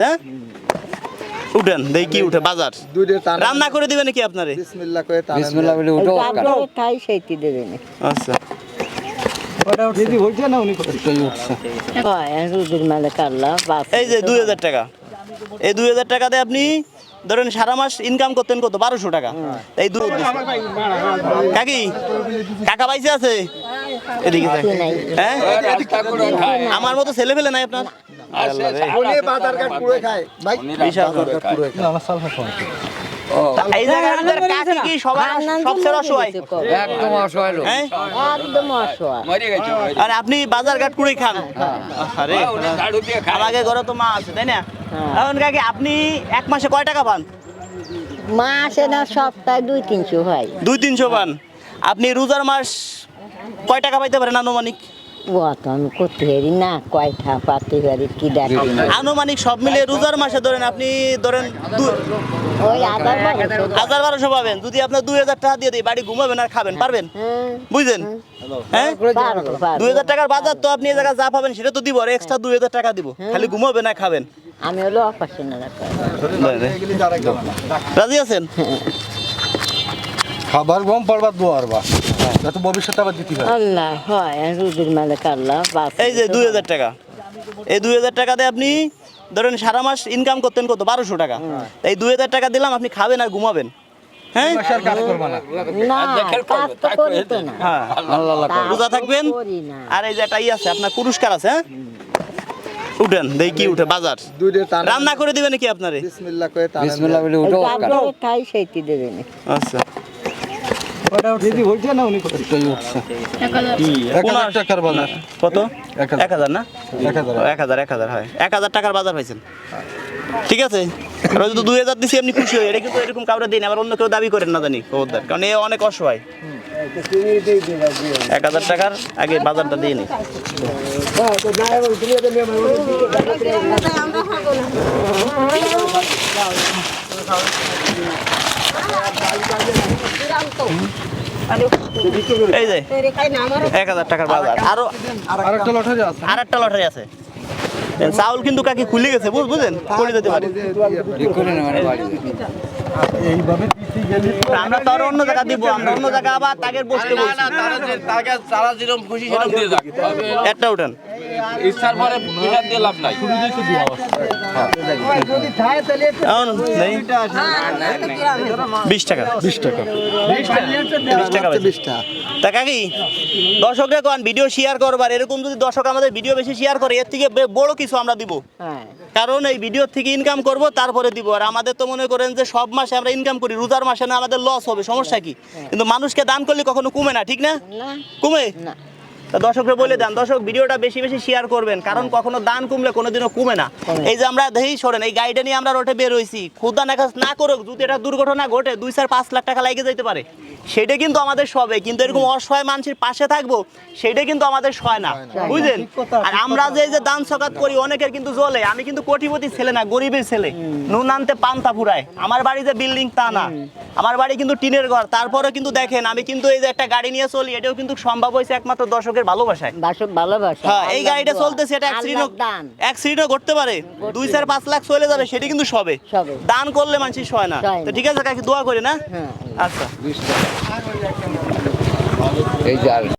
হ্যাঁ? উঠেন দেখি কি উঠে বাজার। রান্না করে দিবেন নাকি আপনারে? বিসমিল্লাহ করে বিসমিল্লাহ বলে উঠো। তাই সেইটি দেবে আচ্ছা। এই যে দুই হাজার টাকা। এই দুই হাজার টাকাতে আপনি ধরেন সারা মাস ইনকাম করতেন কত? বারোশো টাকা। এই দুই কাকি কাকা পাইছে আছে? এদিকে হ্যাঁ? আমার মতো ছেলে ফেলে নাই আপনার? উনি বাজার ঘাট পুরো খায়। ভাই বিশাল বাজার ঘাট পুরো খায়। আমার সালফা এই জায়গার ভিতরে কি সবাই সবচেয়ে অসহায় একদম অসহায় লোক। হ্যাঁ? একদম অসহায়। আর আপনি বাজার ঘাট করেই খান। আরে আমাকে ঘরে তো মা আছে তাই না? এখন কাকি আপনি এক মাসে কয় টাকা পান? মাসে না সপ্তাহে দুই তিনশো হয়। দুই তিনশো পান। আপনি রোজার মাস কয় টাকা পাইতে পারেন আনুমানিক? ও করতে পারি না কয়টা পাতে পারি কি দেখি আনুমানিক সব মিলিয়ে রোজার মাসে ধরেন আপনি ধরেন ওই হাজার বারোশো পাবেন। যদি আপনার দুই হাজার টাকা দিয়ে দিই বাড়ি ঘুমাবেন আর খাবেন পারবেন? হ্যাঁ বুঝলেন হ্যাঁ। দুই হাজার টাকার বাজার তো আপনি এই জায়গায় যা পাবেন সেটা তো দিব আর এক্সট্রা দুই হাজার টাকা দিব। খালি ঘুমাবেন আর খাবেন। আমি হলো অপারেশন রাজি আছেন? খাবার গম পড়বার দোয়ার বা যাতে ভবিষ্যতে আবার দিতে পারে আল্লাহ হয় রুদির মালে কাটলা এই যে দুই হাজার টাকা এই দুই হাজার টাকাতে আপনি ধরেন সারা মাস ইনকাম করতেন কত? বারোশো টাকা। এই দুই হাজার টাকা দিলাম আপনি খাবেন আর ঘুমাবেন। হ্যাঁ? হ্যাঁ। রোজা থাকবেন? এই যে একটা ই আছে আপনার পুরস্কার আছে হ্যাঁ? উঠেন দেখি কি উঠে বাজার। রান্না করে দিবেন নাকি আপনারে? বিসমিল্লাহ করে বিসমিল্লাহ বলে উঠো তারপরে সেইটি দেবে আচ্ছা। কত? এক হাজার। না? এক হাজার। এক হাজার হয়। এক হাজার টাকার বাজার পাইছেন ঠিক আছে? আর যদি দুই হাজার দিছি আপনি খুশি হই। এটা কিন্তু এরকম কাউরে দিন আবার অন্য কেউ দাবি করেন না জানি খবরদার। কারণ এ অনেক অসহায়। এক হাজার টাকার আগে বাজারটা দিয়ে নি। এই যে এক হাজার টাকার বাজার। আরও আর একটা লটারি আছে। আর একটা লটারি আছে। চাউল কিন্তু কাকি খুলে গেছে বুঝ বুঝেন করে যেতে পারি। ঠিক করে না মানে বাড়ি এইভাবে আমরা তো অন্য জায়গা দিব আমরা অন্য জায়গা আবার বসতে বলছি। একটা উঠান। ইচ্ছার পরে হিসাব দিয়ে লাভ নাই। বিশ টাকা। বিশ টাকা। বিশ টাকা। বেশি। বিশটা দর্শকরা কোন ভিডিও শেয়ার করবার এরকম যদি দর্শক আমাদের ভিডিও বেশি শেয়ার করে এর থেকে বড় কিছু আমরা দিব। হ্যাঁ। কারণ এই ভিডিও থেকে ইনকাম করব তারপরে দিব। আর আমাদের তো মনে করেন যে সব মাসে আমরা ইনকাম করি রোজার মাসে না আমাদের লস হবে। সমস্যা কি? কিন্তু মানুষকে দান করলে কখনো কমে না ঠিক না? না। কমে? না। তা দর্শকরা বলে দেন দর্শক ভিডিওটা বেশি বেশি শেয়ার করবেন কারণ কখনো দান কমলে কোনোদিনও কমে না। এই যে আমরা দেহি সরেন এই গাড়িটা নিয়ে আমরা রোডে বের হইছি খুদা না না করুক যদি এটা দুর্ঘটনা ঘটে দুই চার পাঁচ লাখ টাকা লাগে যেতে পারে। সেটা কিন্তু আমাদের সবে কিন্তু এরকম অসহায় মানুষের পাশে থাকব সেটা কিন্তু আমাদের সয় না। বুঝলেন? আর আমরা যে যে দান সকাত করি অনেকের কিন্তু জ্বলে। আমি কিন্তু কোটিপতি ছেলে না গরিবের ছেলে। নুন আনতে পান্তা ফুরায়। আমার বাড়ি যে বিল্ডিং তা না। আমার বাড়ি কিন্তু টিনের ঘর। তারপরে কিন্তু দেখেন আমি কিন্তু এই যে একটা গাড়ি নিয়ে চলি এটাও কিন্তু সম্ভব হয়েছে একমাত্র দর্শকের ভালোবাসায়। বাসব ভালোবাসা হ্যাঁ এই গাড়িটা চলতে চলতেছে এটা অ্যাক্সিডেন্ট আল্লাহর ঘটতে পারে। দুই চার পাঁচ লাখ চলে যাবে সেটা কিন্তু সবে। সবে। দান করলে মানুষ সয় না। তো ঠিক আছে কাকি দোয়া করি না? হ্যাঁ। আচ্ছা। এই যার